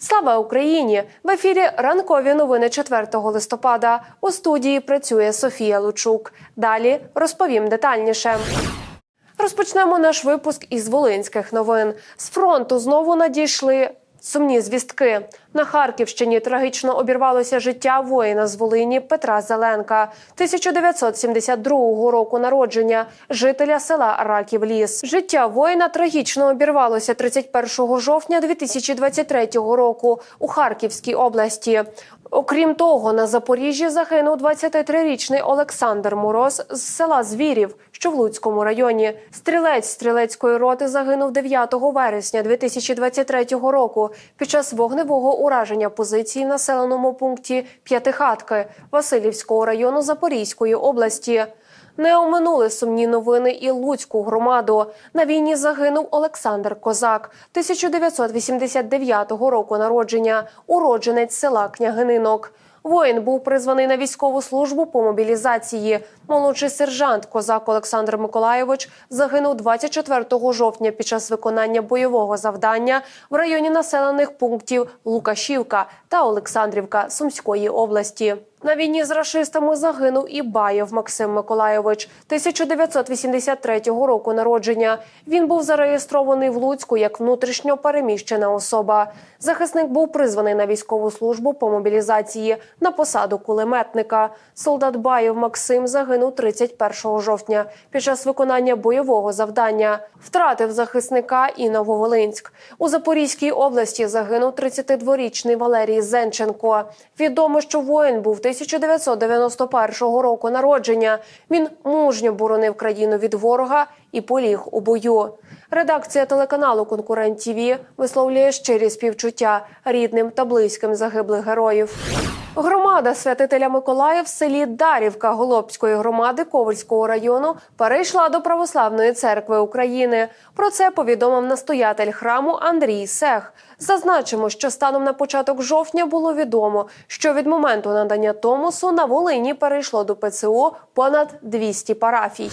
Слава Україні! В ефірі ранкові новини 4 листопада. У студії працює Софія Лучук. Далі розповім детальніше. Розпочнемо наш випуск із волинських новин. З фронту знову надійшли сумні звістки. На Харківщині трагічно обірвалося життя воїна з Волині Петра Зеленка, 1972 року народження, жителя села Раків Ліс. Життя воїна трагічно обірвалося 31 жовтня 2023 року у Харківській області. Окрім того, на Запоріжжі загинув 23-річний Олександр Мороз з села Звірів, що в Луцькому районі. Стрілець стрілецької роти загинув 9 вересня 2023 року під час вогневого ураження позиції в населеному пункті П'ятихатки Васильівського району Запорізької області. Не оминули сумні новини і Луцьку громаду. На війні загинув Олександр Козак, 1989 року народження, уродженець села Княгининок. Воїн був призваний на військову службу по мобілізації. Молодший сержант Козак Олександр Миколаєвич загинув 24 жовтня під час виконання бойового завдання в районі населених пунктів Лукашівка та Олександрівка Сумської області. На війні з рашистами загинув і Баєв Максим Миколайович, 1983 року народження. Він був зареєстрований в Луцьку як внутрішньо переміщена особа. Захисник був призваний на військову службу по мобілізації на посаду кулеметника. Солдат Баєв Максим загинув 31 жовтня під час виконання бойового завдання. Втратив захисника і Нововолинськ. У Запорізькій області загинув 32-річний Валерій Зенченко. Відомо, що воїн був 1991 року народження. Він мужньо боронив країну від ворога і поліг у бою. Редакція телеканалу Конкурент ТІВІ висловлює щирі співчуття рідним та близьким загиблих героїв. Громада святителя Миколая в селі Дарівка Голобської громади Ковальського району перейшла до Православної церкви України. Про це повідомив настоятель храму Андрій Сех. Зазначимо, що станом на початок жовтня було відомо, що від моменту надання Томосу на Волині перейшло до ПЦУ понад 200 парафій.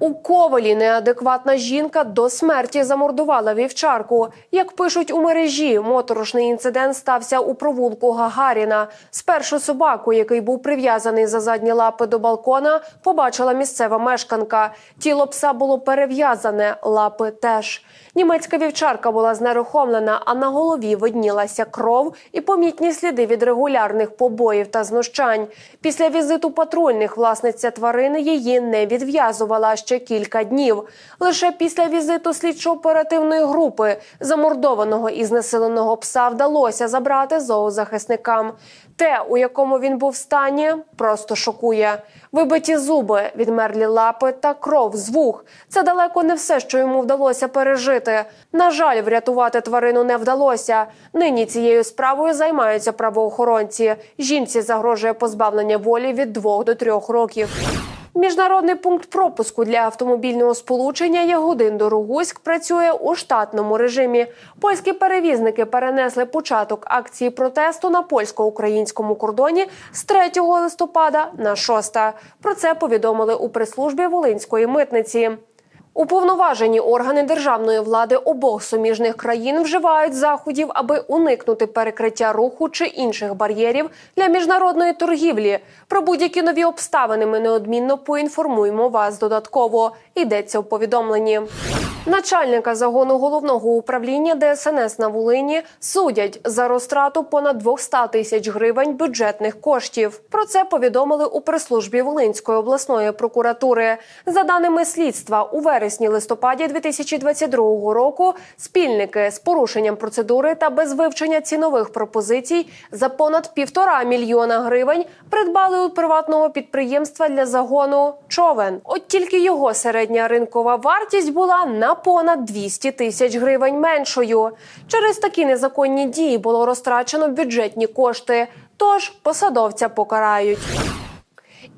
У Ковалі неадекватна жінка до смерті замордувала вівчарку. Як пишуть у мережі, моторошний інцидент стався у провулку Гагаріна. Спершу собаку, який був прив'язаний за задні лапи до балкона, побачила місцева мешканка. Тіло пса було перев'язане, лапи теж. Німецька вівчарка була знерухомлена, а на голові виднілася кров і помітні сліди від регулярних побоїв та знущань. Після візиту патрульних власниця тварини її не відв'язувала ще кілька днів. Лише після візиту слідчо-оперативної групи замордованого і знесиленого пса вдалося забрати зоозахисникам. Те, у якому він був в стані, просто шокує. Вибиті зуби, відмерлі лапи та кров з вух. Це далеко не все, що йому вдалося пережити. На жаль, врятувати тварину не вдалося. Нині цією справою займаються правоохоронці. Жінці загрожує позбавлення волі від двох до трьох років. Міжнародний пункт пропуску для автомобільного сполучення Ягодин Дорогуськ працює у штатному режимі. Польські перевізники перенесли початок акції протесту на польсько-українському кордоні з 3 листопада на 6. Про це повідомили у прес-службі Волинської митниці. Уповноважені органи державної влади обох суміжних країн вживають заходів, аби уникнути перекриття руху чи інших бар'єрів для міжнародної торгівлі. Про будь-які нові обставини ми неодмінно поінформуємо вас додатково. Йдеться у повідомленні. Начальника загону головного управління ДСНС на Волині судять за розтрату понад 200 тисяч гривень бюджетних коштів. Про це повідомили у прес-службі Волинської обласної прокуратури. За даними слідства, у вересні-листопаді 2022 року спільники з порушенням процедури та без вивчення цінових пропозицій за понад півтора мільйона гривень придбали у приватного підприємства для загону човен. От тільки його середня ринкова вартість була на понад 200 тисяч гривень меншою. Через такі незаконні дії було розтрачено бюджетні кошти. Тож посадовця покарають.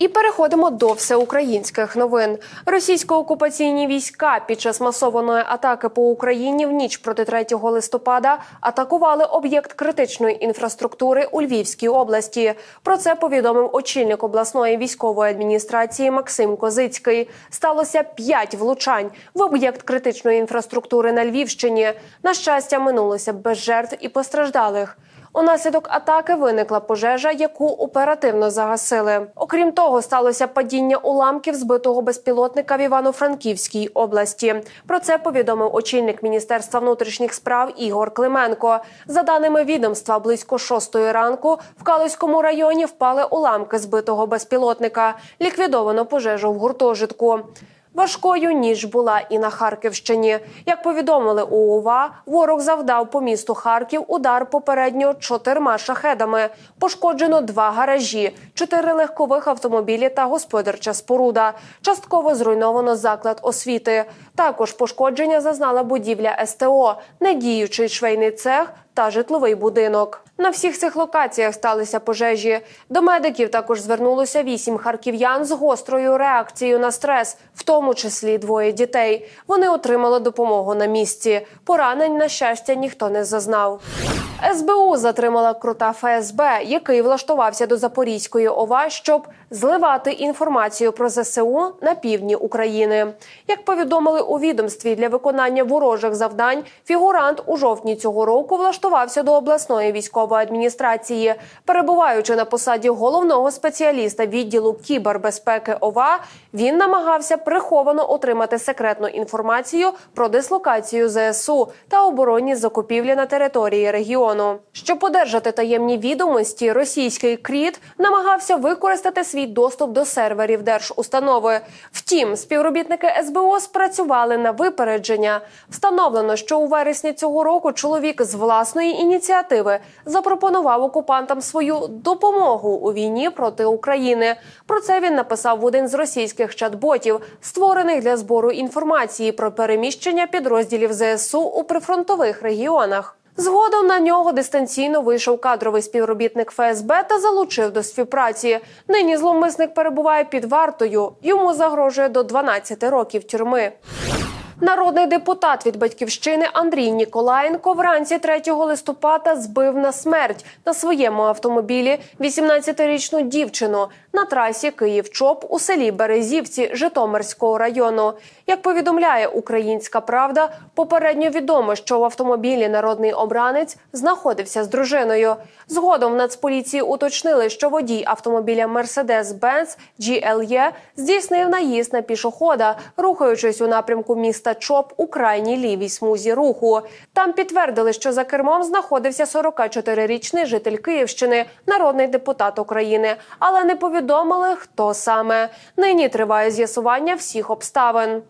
І переходимо до всеукраїнських новин. Російсько-окупаційні війська під час масованої атаки по Україні в ніч проти 3 листопада атакували об'єкт критичної інфраструктури у Львівській області. Про це повідомив очільник обласної військової адміністрації Максим Козицький. Сталося п'ять влучань в об'єкт критичної інфраструктури на Львівщині. На щастя, минулося без жертв і постраждалих. Унаслідок атаки виникла пожежа, яку оперативно загасили. Окрім того, сталося падіння уламків збитого безпілотника в Івано-Франківській області. Про це повідомив очільник міністерства внутрішніх справ Ігор Клименко. За даними відомства, близько шостої ранку в Калузькому районі впали уламки збитого безпілотника. Ліквідовано пожежу в гуртожитку. Важкою ніж була і на Харківщині. Як повідомили у ОВА, ворог завдав по місту Харків удар попередньо чотирма шахедами. Пошкоджено два гаражі, чотири легкових автомобілі та господарча споруда. Частково зруйновано заклад освіти. Також пошкодження зазнала будівля СТО, недіючий швейний цех та житловий будинок. На всіх цих локаціях сталися пожежі. До медиків також звернулося вісім харків'ян з гострою реакцією на стрес, в тому числі двоє дітей. Вони отримали допомогу на місці. Поранень, на щастя, ніхто не зазнав. СБУ затримала крута ФСБ, який влаштувався до Запорізької ОВА, щоб зливати інформацію про ЗСУ на півдні України. Як повідомили у відомстві для виконання ворожих завдань, фігурант у жовтні цього року влаштувався до обласної військової адміністрації, перебуваючи на посаді головного спеціаліста відділу кібербезпеки ОВА, він намагався приховано отримати секретну інформацію про дислокацію ЗСУ та оборонні закупівлі на території регіону. Щоб одержати таємні відомості, російський кріт намагався використати свій доступ до серверів держустанови. Втім, співробітники СБУ спрацювали на випередження. Встановлено, що у вересні цього року чоловік з власної ініціативи запропонував окупантам свою допомогу у війні проти України. Про це він написав в один з російських чат-ботів, створених для збору інформації про переміщення підрозділів ЗСУ у прифронтових регіонах. Згодом на нього дистанційно вийшов кадровий співробітник ФСБ та залучив до співпраці. Нині зловмисник перебуває під вартою. Йому загрожує до 12 років тюрми. Народний депутат від батьківщини Андрій Ніколаєнко вранці 3 листопада збив на смерть на своєму автомобілі 18-річну дівчину на трасі Київ-Чоп у селі Березівці Житомирського району. Як повідомляє Українська Правда, попередньо відомо, що в автомобілі народний обранець знаходився з дружиною. Згодом в Нацполіції уточнили, що водій автомобіля Mercedes-Benz GLE здійснив наїзд на пішохода, рухаючись у напрямку міста Чоп у крайній лівій смузі руху. Там підтвердили, що за кермом знаходився 44-річний житель Київщини, народний депутат України, але не повідомили, хто саме. Нині триває з'ясування всіх обставин.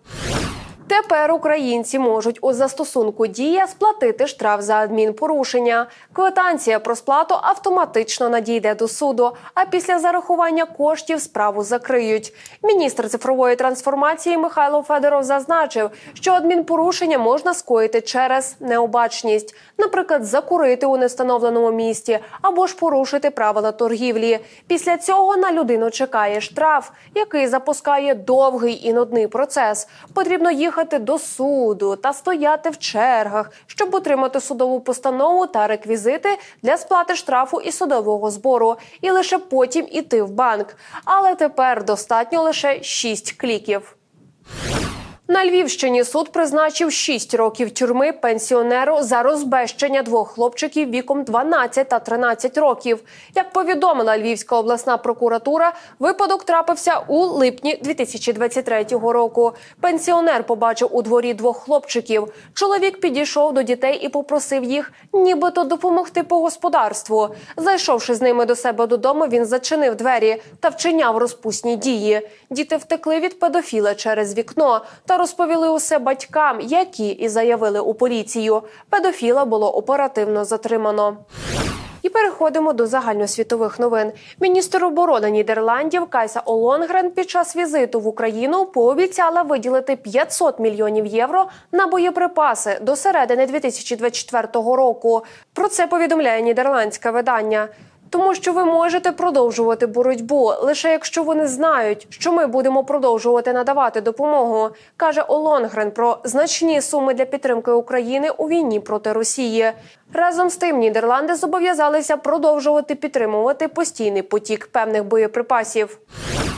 Тепер українці можуть у застосунку дія сплатити штраф за адмінпорушення. Квитанція про сплату автоматично надійде до суду. А після зарахування коштів справу закриють. Міністр цифрової трансформації Михайло Федоров зазначив, що адмінпорушення можна скоїти через необачність, наприклад, закурити у нестановленому місті або ж порушити правила торгівлі. Після цього на людину чекає штраф, який запускає довгий і нудний процес. Потрібно їхати до суду та стояти в чергах, щоб отримати судову постанову та реквізити для сплати штрафу і судового збору, і лише потім іти в банк. Але тепер достатньо лише 6 кліків. На Львівщині суд призначив 6 років тюрми пенсіонеру за розбещення двох хлопчиків віком 12 та 13 років. Як повідомила Львівська обласна прокуратура, випадок трапився у липні 2023 року. Пенсіонер побачив у дворі двох хлопчиків. Чоловік підійшов до дітей і попросив їх, нібито допомогти по господарству. Зайшовши з ними до себе додому, він зачинив двері та вчиняв розпусні дії. Діти втекли від педофіла через вікно та розповіли усе батькам, які і заявили у поліцію. Педофіла було оперативно затримано. І переходимо до загальносвітових новин. Міністр оборони Нідерландів Кайса Олонгрен під час візиту в Україну пообіцяла виділити 500 мільйонів євро на боєприпаси до середини 2024 року. Про це повідомляє нідерландське видання. Тому що ви можете продовжувати боротьбу лише якщо вони знають, що ми будемо продовжувати надавати допомогу, каже Олонгрен про значні суми для підтримки України у війні проти Росії. Разом з тим Нідерланди зобов'язалися продовжувати підтримувати постійний потік певних боєприпасів.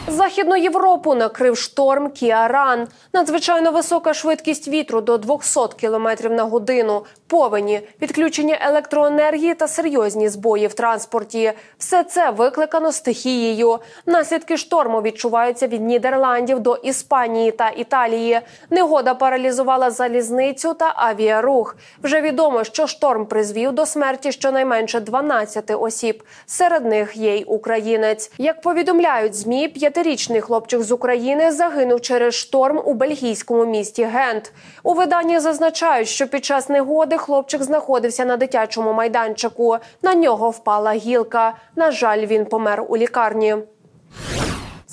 Західну Європу накрив шторм Кіаран. Надзвичайно висока швидкість вітру до 200 км на годину, повені, відключення електроенергії та серйозні збої в транспорті. Все це викликано стихією. Наслідки шторму відчуваються від Нідерландів до Іспанії та Італії. Негода паралізувала залізницю та авіарух. Вже відомо, що шторм призвів до смерті щонайменше 12 осіб. Серед них є й українець. Як повідомляють змі, п'ятирічний хлопчик з України загинув через шторм у бельгійському місті Гент. У виданні зазначають, що під час негоди хлопчик знаходився на дитячому майданчику. На нього впала гілка. На жаль, він помер у лікарні.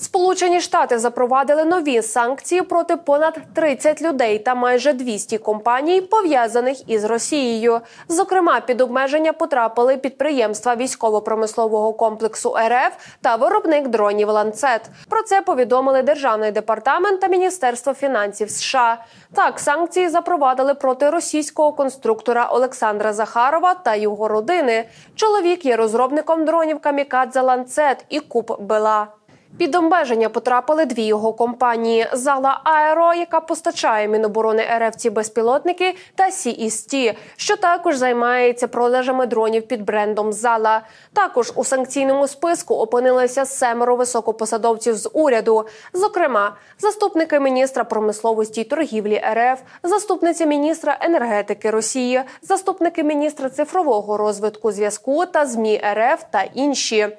Сполучені Штати запровадили нові санкції проти понад 30 людей та майже 200 компаній, пов'язаних із Росією. Зокрема, під обмеження потрапили підприємства військово-промислового комплексу РФ та виробник дронів ланцет. Про це повідомили Державний департамент та Міністерство фінансів США. Так, санкції запровадили проти російського конструктора Олександра Захарова та його родини. Чоловік є розробником дронів Камікадзе Ланцет і Куб Бела. Під обмеження потрапили дві його компанії: Зала Аеро, яка постачає Міноборони РФ ці безпілотники, та CST, що також займається продажами дронів під брендом Зала. Також у санкційному списку опинилися семеро високопосадовців з уряду, зокрема, заступники міністра промисловості й торгівлі РФ, заступниця міністра енергетики Росії, заступники міністра цифрового розвитку зв'язку та змі РФ та інші.